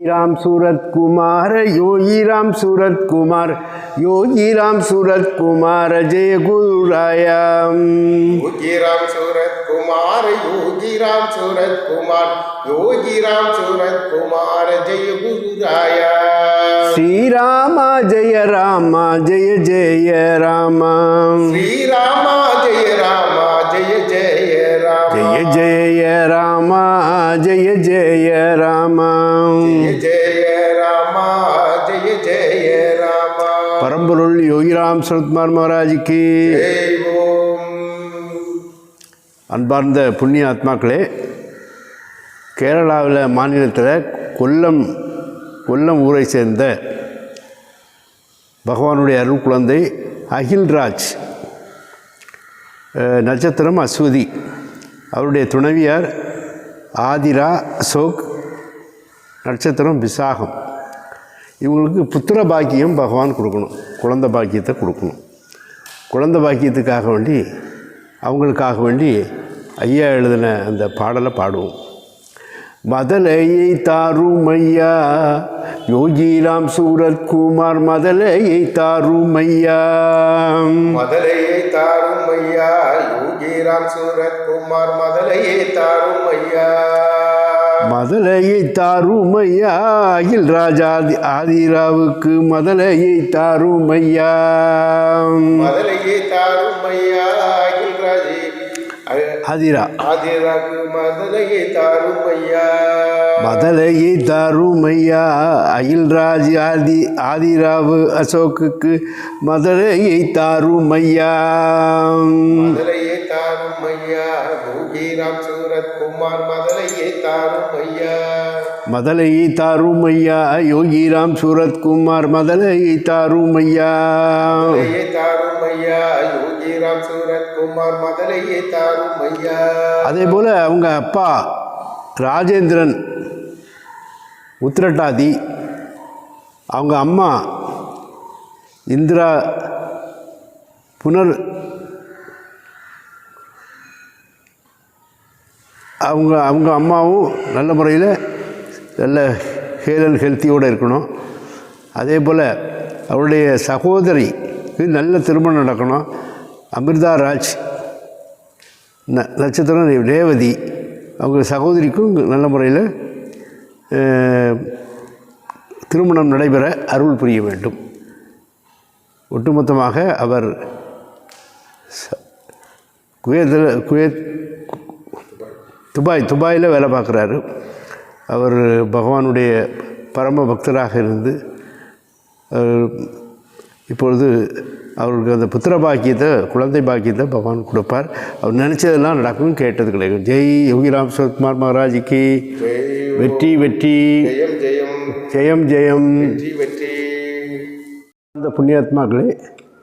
राम सूरत कुमार योगी राम सूरत कुमार योगी राम सूरत कुमार जय गुरु राया योगी राम सूरत कुमार योगी राम सूरत कुमार योगी राम सूरत कुमार जय गुरु राया श्री राम जय राम जय जय राम। श्री राम जय राम। யோகிராம் சரத்குமார் மகாராஜுக்கு. அன்பார்ந்த புண்ணிய ஆத்மாக்களே கேரளாவில் மாநிலத்தில் கொல்லம் கொல்லம் ஊரை சேர்ந்த பகவானுடைய அருள் குழந்தை அகில்ராஜ் நட்சத்திரம் அஸ்வதி. அவருடைய துணைவியார் ஆதிரா அசோக் நட்சத்திரம் விசாகம். இவங்களுக்கு புத்திர பாக்கியம் பகவான் கொடுக்கணும். குழந்த பாக்கியத்தை கொடுக்கணும். குழந்தை பாக்கியத்துக்காக வேண்டி அவங்களுக்காக வேண்டி ஐயா எழுதின அந்த பாடலை பாடுவோம். மதலையை தாரும் ஐயா யோகிராம் சூரத் குமார் மதலையை தாரும் ஐயா மதலையை தாரும் ஐயா யோகிராம் சூரத் குமார் மதலையை தாரும் ஐயா மதலையை தாரும் ஐயா அகில் ராஜாதி ஆதிராவுக்கு மதலையை தாரும் ஐயா மதலையை தாரும் ஐயா அகில்ராஜி ஆதிரா. ஆதிராக்கு மதலையை தாரும் ஐயா மதலையை தாரும் ஐயா அகில்ராஜ் ஆதி ஆதிராவு அசோக்குக்கு மதலையை தாரும் ஐயா மதலையை தாரும் ஐயா யோகி ராம் சூரத் குமார் மதலையை தாரும் ஐயா. மதலையை தாரும் ஐயா. யோகிராம் சூரத்குமார் மதலையை தாரும் ஐயா. தாரும் ஐயா. யோகி ராம் சூரத் குமார் மதலையை தாரும் ஐயா. அதே போல் அவங்க அப்பா ராஜேந்திரன் உத்திரட்டாதி அவங்க அம்மா இந்திரா புனர் அவங்க அவங்க அம்மாவும் நல்ல முறையில் நல்ல ஹேல் அண்ட் ஹெல்த்தியோடு இருக்கணும். அதே போல் அவருடைய சகோதரிக்கு நல்ல திருமணம் நடக்கணும். அமிர்தா ராஜ் ந நட்சத்திரம் ரேவதி அவங்க சகோதரிக்கும் நல்ல முறையில் திருமணம் நடைபெற அருள் புரிய வேண்டும். ஒட்டுமொத்தமாக அவர் ச- குவைத்தில் துபாய் துபாயில் வேலை பார்க்குறாரு. அவர் பகவானுடைய பரம பக்தராக இருந்து இப்பொழுது அவருக்கு அந்த புத்திர பாக்கியத்தை குழந்தை பாக்கியத்தை பகவான் கொடுப்பார். அவர் நினச்சதெல்லாம் நடக்கும் கேட்டது கிடைக்கும் ஜெய் யோகிராம் சரத்குமார் மகாராஜுக்கு. வெற்றி வெற்றி. ஜெயம் ஜெயம். அந்த புண்ணியாத்மாக்களே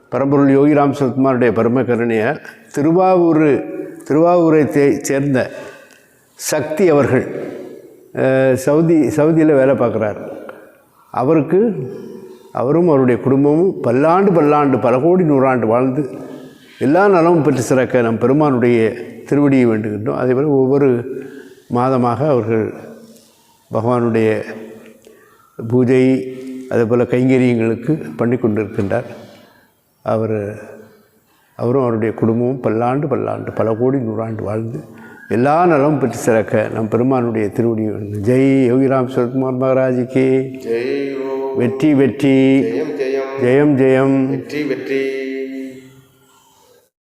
பரம்பொருள் யோகிராம் சரத்குமாருடைய பரம கருணையார் திருவாவூர் திருவாவூரை தே- சேர்ந்த சக்தி அவர்கள் சவுதி சவுதியில் வேலை பார்க்குறார். அவருக்கு அவரும் அவருடைய குடும்பமும் பல்லாண்டு பல்லாண்டு பல கோடி நூறாண்டு வாழ்ந்து எல்லா நலமும் பெற்று சிறக்க நம் பெருமானுடைய திருவடியை வேண்டுகின்றோம். அதேபோல் ஒவ்வொரு மாதமாக அவர்கள் பகவானுடைய பூஜை அதேபோல் கைங்கரியங்களுக்கு பண்ணி கொண்டிருக்கின்றார். அவர் அவரும் அவருடைய குடும்பமும் பல்லாண்டு பல்லாண்டு பல கோடி நூறாண்டு வாழ்ந்து எல்லா நலமும் பெற்று சிறக்க நம் பெருமானுடைய திருவடி ஜெய் யோகிராம் சரத்குமார் ஓம் வெற்றி வெற்றி. ஜெயம் ஜெயம். வெற்றி வெற்றி.